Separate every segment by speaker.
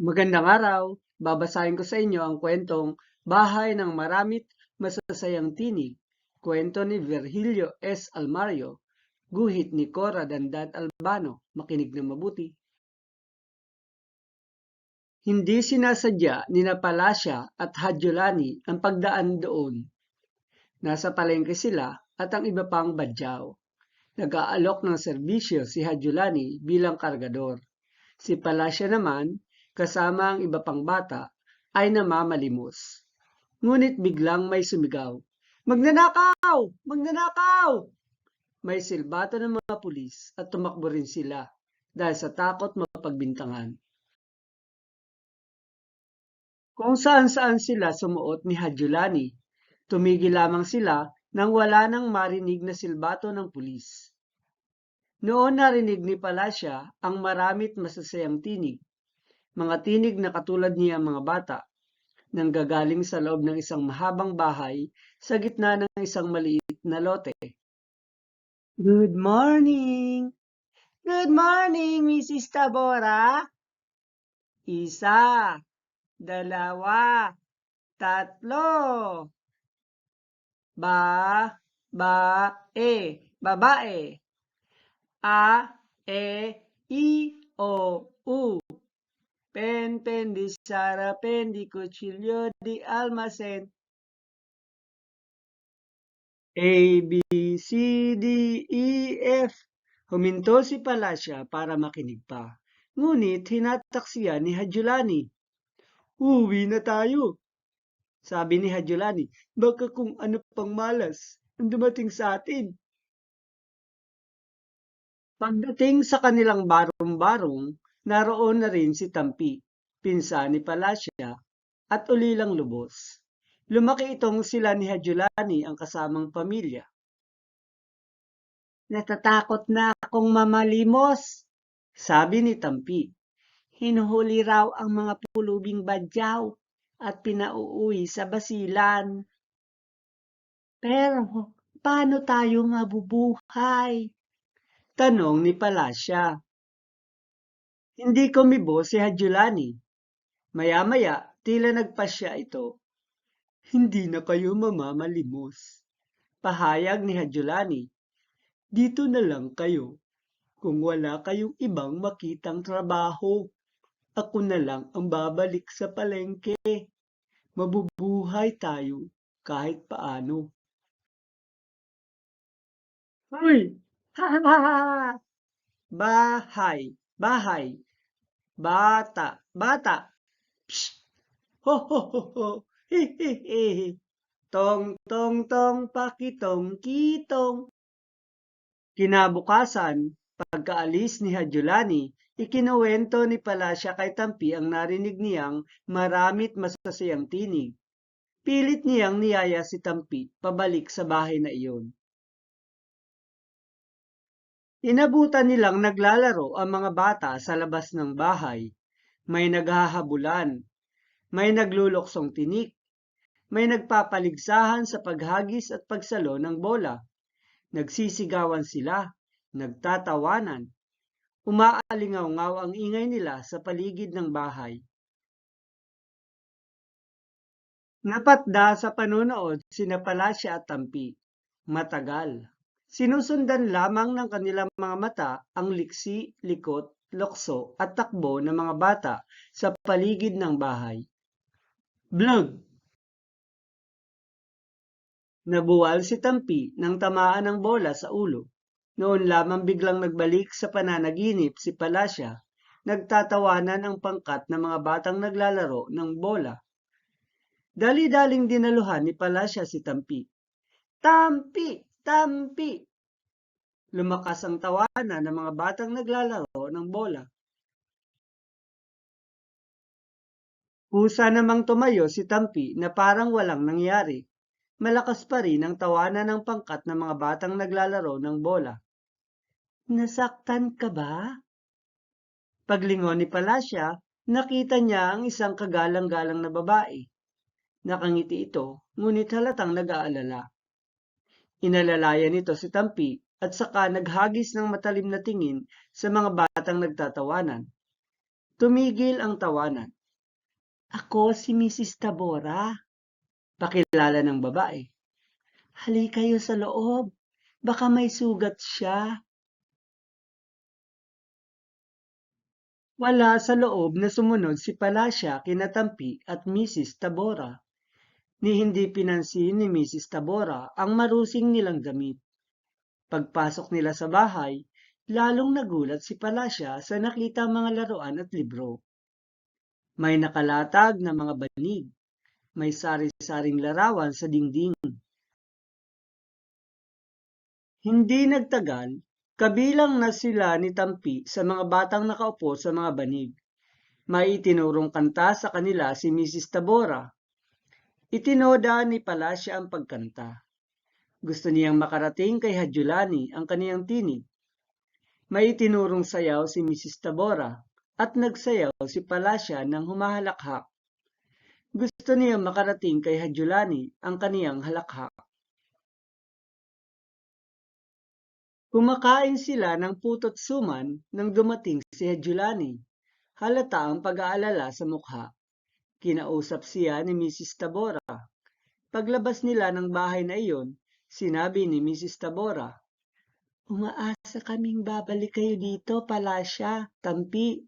Speaker 1: Magandang araw! Babasahin ko sa inyo ang kwentong Bahay ng Maramit Masasayang Tinig, kwento ni Virgilio S. Almario, guhit ni Cora Dandan Albano, makinig ng mabuti. Hindi sinasadya ni na Palasya at Hadjolani ang pagdaan doon. Nasa palengke sila at ang iba pang badyaw. Nag-aalok ng serbisyo si Hadjolani bilang kargador. Si Palasya naman kasama ang iba pang bata, ay namamalimos. Ngunit biglang may sumigaw, Magnanakaw! Magnanakaw! May silbato ng mga pulis at tumakbo rin sila dahil sa takot mapagbintangan. Kung saan-saan sila sumuot ni Hadjulani, tumigil lamang sila nang wala nang marinig na silbato ng pulis. Noon narinig ni Palasya ang maramit masasayang tinig mga tinig na katulad niya ang mga bata, nang gagaling sa loob ng isang mahabang bahay sa gitna ng isang maliit na lote. Good morning! Good morning, Mrs. Tabora! Isa, dalawa, tatlo. Ba, ba, e, babae. A, e, i, o, u. Pen, pen, di Sara, pen, di cuchillo, di almacen. A, B, C, D, E, F. Huminto si Palasya para makinig pa. Ngunit hinatak siya ni Hadjulani. Uwi na tayo. Sabi ni Hadjulani, baka kung ano pang malas ang dumating sa atin. Pagdating sa kanilang barong-barong, naroon na rin si Tampi, pinsan ni Palasya, at ulilang lubos. Lumaki itong sila ni Hadjulani ang kasamang pamilya. Natatakot na akong mamalimos, sabi ni Tampi. Hinuhuli raw ang mga pulubing badyaw at pinauuwi sa basilan. Pero paano tayo mabubuhay? Tanong ni Palasya. Hindi kumibo si Hadjulani. Maya-maya, tila nagpasya ito. Hindi na kayo mamamalimos. Pahayag ni Hadjulani. Dito na lang kayo. Kung wala kayong ibang makitang trabaho, ako na lang ang babalik sa palengke. Mabubuhay tayo kahit paano. Uy! Ha ha ha! Bahay! Bahay! Bata! Bata! Psst! Ho ho ho ho! He he he! Tong tong tong pakitong kitong! Kinabukasan, pagkaalis ni Hadjulani, ikinuwento ni Palasya kay Tampi ang narinig niyang maramit masasayang tinig. Pilit niyang niyaya si Tampi pabalik sa bahay na iyon. Inabutan nilang naglalaro ang mga bata sa labas ng bahay. May naghahabulan, may nagluluksong tinik, may nagpapaligsahan sa paghagis at pagsalo ng bola. Nagsisigawan sila, nagtatawanan. Umaalingaw-ngaw ang ingay nila sa paligid ng bahay. Napatda sa panunood sina Palasya at Tampi. Matagal. Sinusundan lamang ng kanilang mga mata ang liksi, likot, lokso at takbo ng mga bata sa paligid ng bahay. Blug! Nabuwal si Tampi nang tamaan ng bola sa ulo. Noon lamang biglang nagbalik sa pananaginip si Palasya. Nagtatawanan ang pangkat ng mga batang naglalaro ng bola. Dali-daling dinaluhan ni Palasya si Tampi. Tampi! Tampi! Lumakas ang tawanan ng mga batang naglalaro ng bola. Kusa namang tumayo si Tampi na parang walang nangyari. Malakas pa rin ang tawanan ng pangkat ng mga batang naglalaro ng bola. Nasaktan ka ba? Paglingon ni Palasya, nakita niya ang isang kagalang-galang na babae. Nakangiti ito, ngunit halatang nag-aalala. Inalalayan nito si Tampi at saka naghagis ng matalim na tingin sa mga batang nagtatawanan. Tumigil ang tawanan. Ako si Mrs. Tabora. Pakilala ng babae. Hali kayo sa loob. Baka may sugat siya. Wala sa loob na sumunod si Palasya, Kinatampi at Mrs. Tabora. Ni hindi pinansin ni Mrs. Tabora ang marusing nilang damit. Pagpasok nila sa bahay, lalong nagulat si Palasya sa nakita mga laruan at libro. May nakalatag na mga banig. May sari-saring larawan sa dingding. Hindi nagtagal, kabilang na sila ni Tampi sa mga batang nakaupo sa mga banig. May itinurong kanta sa kanila si Mrs. Tabora. Itinoda ni Palasya ang pagkanta. Gusto niyang makarating kay Hadjulani ang kaniyang tinig. May itinurong sayaw si Mrs. Tabora at nagsayaw si Palasya ng humahalakhak. Gusto niyang makarating kay Hadjulani ang kaniyang halakhak. Kumakain sila ng putot suman nang dumating si Hadjulani. Halata ang pag-aalala sa mukha. Kinausap siya ni Mrs. Tabora. Paglabas nila ng bahay na iyon, sinabi ni Mrs. Tabora, Umaasa kaming babalik kayo dito, Palasya, Tampi.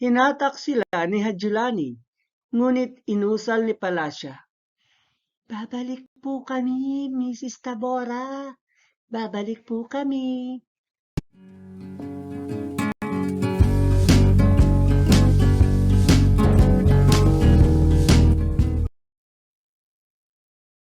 Speaker 1: Hinatak sila ni Hadjulani, ngunit inusal ni Palasya. Babalik po kami, Mrs. Tabora. Babalik po kami.